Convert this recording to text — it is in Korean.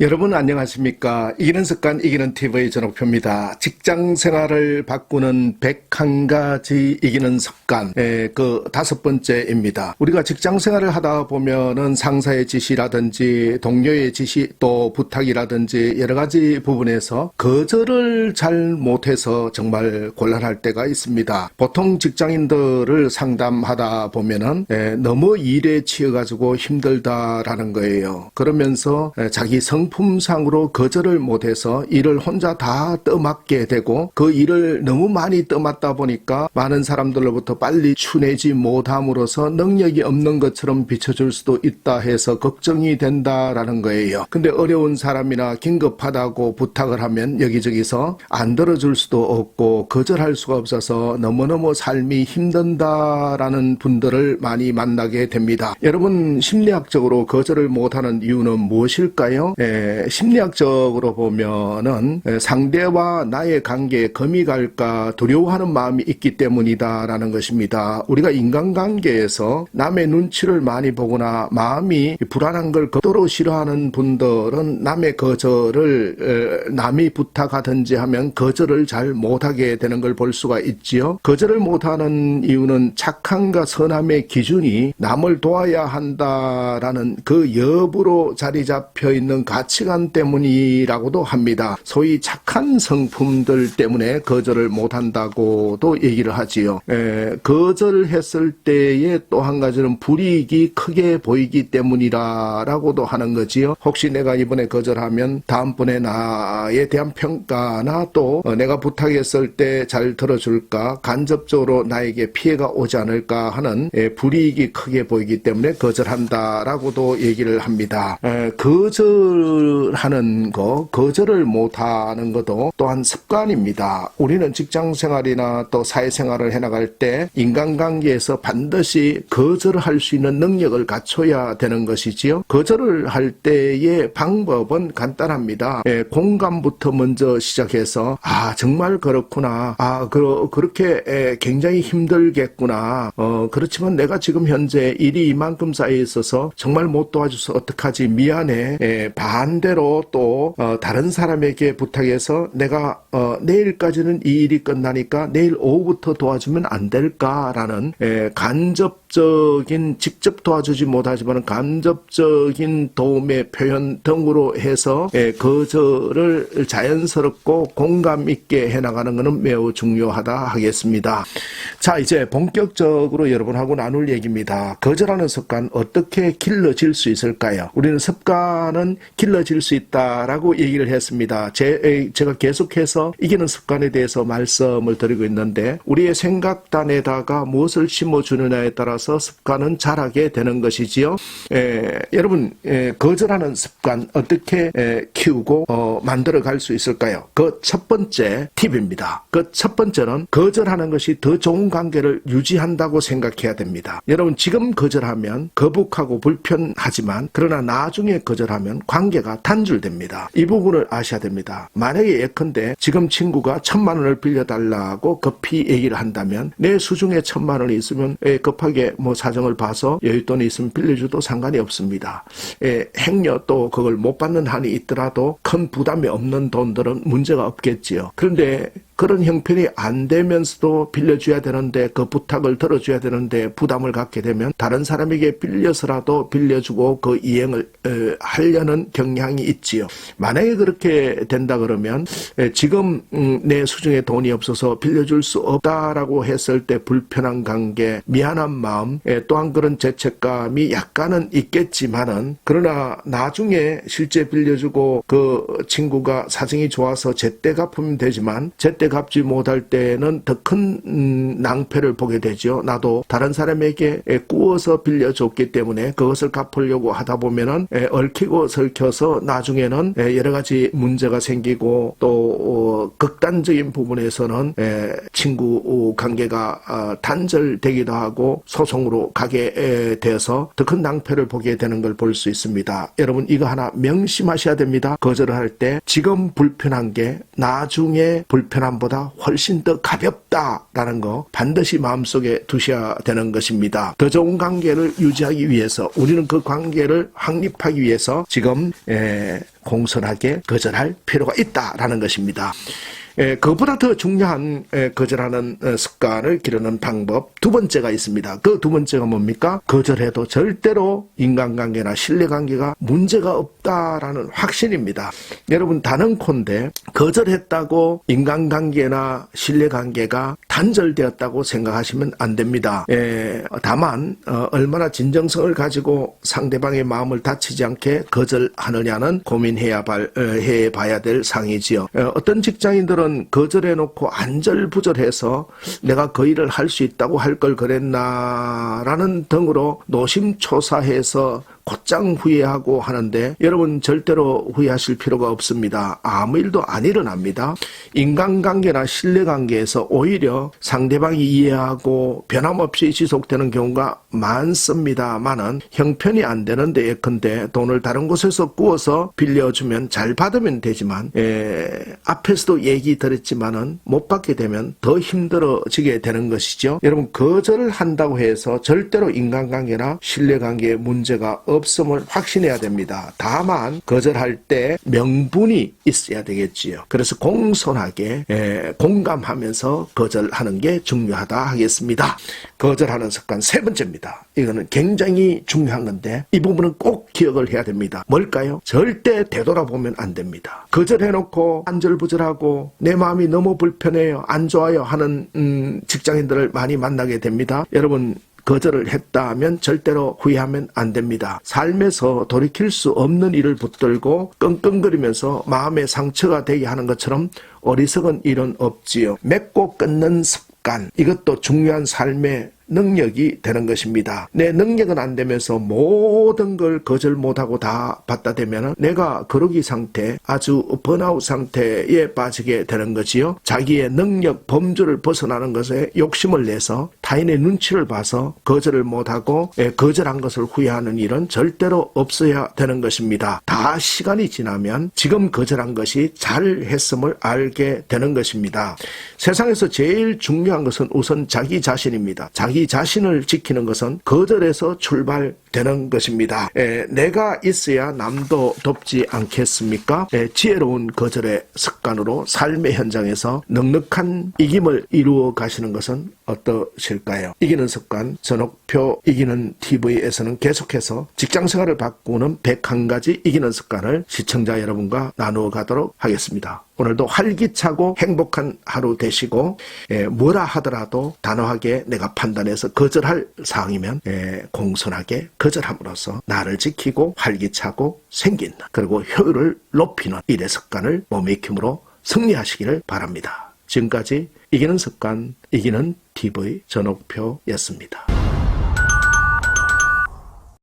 여러분 안녕하십니까? 이기는 습관 이기는 TV의 전옥표입니다. 직장 생활을 바꾸는 101가지 이기는 습관의 그 다섯 번째입니다. 우리가 직장 생활을 하다 보면은 상사의 지시라든지 동료의 지시 또 부탁이라든지 여러 가지 부분에서 거절을 잘 못해서 정말 곤란할 때가 있습니다. 보통 직장인들을 상담하다 보면은 에, 너무 일에 치여가지고 힘들다라는 거예요. 그러면서 에, 자기 성 품상으로 거절을 못해서 일을 혼자 다 떠맡게 되고 그 일을 너무 많이 떠맡다 보니까 많은 사람들로부터 빨리 추내지 못함으로써 능력이 없는 것처럼 비춰줄 수도 있다 해서 걱정이 된다라는 거예요. 근데 어려운 사람이나 긴급하다고 부탁을 하면 여기저기서 안 들어줄 수도 없고 거절할 수가 없어서 너무너무 삶이 힘든다라는 분들을 많이 만나게 됩니다. 여러분 심리학적으로 거절을 못하는 이유는 무엇일까요? 에, 심리학적으로 보면은 에, 상대와 나의 관계에 금이 갈까 두려워하는 마음이 있기 때문이다라는 것입니다. 우리가 인간관계에서 남의 눈치를 많이 보거나 마음이 불안한 걸 극도로 싫어하는 분들은 남의 거절을 에, 남이 부탁하든지 하면 거절을 잘 못하게 되는 걸 볼 수가 있지요. 거절을 못하는 이유는 착함과 선함의 기준이 남을 도와야 한다라는 그 여부로 자리 잡혀 있는 가 치관 때문이라고도 합니다. 소위 착한 성품들 때문에 거절을 못한다고도 얘기를 하지요. 에, 거절했을 때의 또한 가지는 불이익이 크게 보이기 때문이라라고도 하는 거지요. 혹시 내가 이번에 거절하면 다음번에 나에 대한 평가나 또 어, 내가 부탁했을 때 잘 들어줄까 간접적으로 나에게 피해가 오지 않을까 하는 에, 불이익이 크게 보이기 때문에 거절한다라고도 얘기를 합니다. 에, 거절 하는 거, 거절을 못하는 것도 또한 습관입니다. 우리는 직장 생활이나 또 사회 생활을 해나갈 때 인간관계에서 반드시 거절을 할수 있는 능력을 갖춰야 되는 것이지요. 거절을 할 때의 방법은 간단합니다. 예, 공감부터 먼저 시작해서 아 정말 그렇구나. 아 그, 그렇게 에, 굉장히 힘들겠구나. 어 그렇지만 내가 지금 현재 일이 이만큼 쌓여 있어서 정말 못 도와줘서 어떡하지 미안해. 에, 반 대로 또 어, 다른 사람에게 부탁해서 내가 어, 내일까지는 이 일이 끝나니까 내일 오후부터 도와주면 안 될까라는 에, 간접 적인 직접 도와주지 못하지만 간접적인 도움의 표현 등으로 해서 에, 거절을 자연스럽고 공감 있게 해나가는 것은 매우 중요하다 하겠습니다. 자 이제 본격적으로 여러분하고 나눌 얘기입니다. 거절하는 습관 어떻게 길러질 수 있을까요? 우리는 습관은 길러질 수 있다라고 얘기를 했습니다. 제, 에, 제가 계속해서 이기는 습관에 대해서 말씀을 드리고 있는데 우리의 생각단에다가 무엇을 심어주느냐에 따라서 습관은 자라게 되는 것이지요. 에, 여러분 에, 거절하는 습관 어떻게 에, 키우고 어, 만들어 갈 수 있을까요? 그 첫 번째 팁입니다. 그 첫 번째는 거절하는 것이 더 좋은 관계를 유지한다고 생각해야 됩니다. 여러분 지금 거절하면 거북하고 불편하지만 그러나 나중에 거절하면 관계가 단절됩니다. 이 부분을 아셔야 됩니다. 만약에 예컨대 지금 친구가 천만 원을 빌려달라고 급히 얘기를 한다면 내 수중에 천만 원이 있으면 에, 급하게 뭐 사정을 봐서 여윳돈이 있으면 빌려줘도 상관이 없습니다. 에, 행여 또 그걸 못 받는 한이 있더라도 큰 부담이 없는 돈들은 문제가 없겠지요. 그런데 그런 형편이 안 되면서도 빌려줘야 되는데 그 부탁을 들어줘야 되는데 부담을 갖게 되면 다른 사람에게 빌려서라도 빌려주고 그 이행을 어, 하려는 경향이 있지요. 만약에 그렇게 된다 그러면 에, 지금 음, 내 수중에 돈이 없어서 빌려줄 수 없다라고 했을 때 불편한 관계, 미안한 마음, 에, 또한 그런 죄책감이 약간은 있겠지만은 그러나 나중에 실제 빌려주고 그 친구가 사정이 좋아서 제때 갚으면 되지만 제때 갚지 못할 때는 더큰 낭패를 보게 되죠. 나도 다른 사람에게 꾸어서 빌려줬기 때문에 그것을 갚으려고 하다 보면은 얽히고 설켜서 나중에는 여러 가지 문제가 생기고 또 어, 극단적인 부분에서는 친구 관계가 어, 단절되기도 하고 소송으로 가게 돼서 더 큰 낭패를 보게 되는 걸 볼 수 있습니다. 여러분 이거 하나 명심하셔야 됩니다. 거절을 할 때 지금 불편한 게 나중에 불편함보다 훨씬 더 가볍다라는 거 반드시 마음속에 두셔야 되는 것입니다. 더 좋은 관계를 유지하기 위해서 우리는 그 관계를 확립하기 위해서 지금 에, 공손하게 거절할 필요가 있다라는 것입니다. 예, 그것보다 더 중요한 예, 거절하는 어, 습관을 기르는 방법 두 번째가 있습니다. 그 두 번째가 뭡니까? 거절해도 절대로 인간관계나 신뢰관계가 문제가 없다라는 확신입니다. 여러분 단언컨대 거절했다고 인간관계나 신뢰관계가 단절되었다고 생각하시면 안 됩니다. 예, 다만 어, 얼마나 진정성을 가지고 상대방의 마음을 다치지 않게 거절하느냐는 고민해야 발, 어, 해봐야 될 상이지요. 어, 어떤 직장인들은 거절해놓고 안절부절해서 내가 그 일을 할 수 있다고 할 걸 그랬나라는 등으로 노심초사해서 곧장 후회하고 하는데 여러분 절대로 후회하실 필요가 없습니다. 아무 일도 안 일어납니다. 인간관계나 신뢰관계에서 오히려 상대방이 이해하고 변함없이 지속되는 경우가 많습니다만은 형편이 안 되는데 예컨대 돈을 다른 곳에서 구워서 빌려주면 잘 받으면 되지만 에, 앞에서도 얘기 드렸지만은 못 받게 되면 더 힘들어지게 되는 것이죠. 여러분 거절을 한다고 해서 절대로 인간관계나 신뢰관계에 문제가 없 음을 확신해야 됩니다. 다만 거절할 때 명분이 있어야 되겠지요. 그래서 공손하게 에, 공감하면서 거절하는 게 중요하다 하겠습니다. 거절하는 습관 세 번째입니다. 이거는 굉장히 중요한 건데 이 부분은 꼭 기억을 해야 됩니다. 뭘까요? 절대 되돌아보면 안 됩니다. 거절해놓고 안절부절하고 내 마음이 너무 불편해요, 안 좋아요 하는 음, 직장인들을 많이 만나게 됩니다. 여러분 거절을 했다 하면 절대로 후회하면 안 됩니다. 삶에서 돌이킬 수 없는 일을 붙들고 끙끙거리면서 마음의 상처가 되게 하는 것처럼 어리석은 일은 없지요. 맺고 끊는 습관 이것도 중요한 삶의 능력이 되는 것입니다. 내 능력은 안 되면서 모든 걸 거절 못하고 다 받다 대면 내가 그러기 상태, 아주 번아웃 상태에 빠지게 되는 거지요. 자기의 능력 범주를 벗어나는 것에 욕심을 내서 타인의 눈치를 봐서 거절을 못하고 예, 거절한 것을 후회하는 일은 절대로 없어야 되는 것입니다. 다 시간이 지나면 지금 거절한 것이 잘했음을 알게 되는 것입니다. 세상에서 제일 중요한 것은 우선 자기 자신입니다. 자기 자신을 지키는 것은 거절에서 출발되는 것입니다. 에, 내가 있어야 남도 돕지 않겠습니까? 에, 지혜로운 거절의 습관으로 삶의 현장에서 넉넉한 이김을 이루어 가시는 것은 어떠실까요? 이기는 습관, 전옥표 이기는 TV에서는 계속해서 직장 생활을 바꾸는 101가지 이기는 습관을 시청자 여러분과 나누어 가도록 하겠습니다. 오늘도 활기차고 행복한 하루 되시고 에, 뭐라 하더라도 단호하게 내가 판단해서 거절할 사항이면 에, 공손하게 거절함으로써 나를 지키고 활기차고 생기는 그리고 효율을 높이는 일의 습관을 몸의 힘으로 승리하시기를 바랍니다. 지금까지 이기는 습관, 이기는 TV 전옥표였습니다.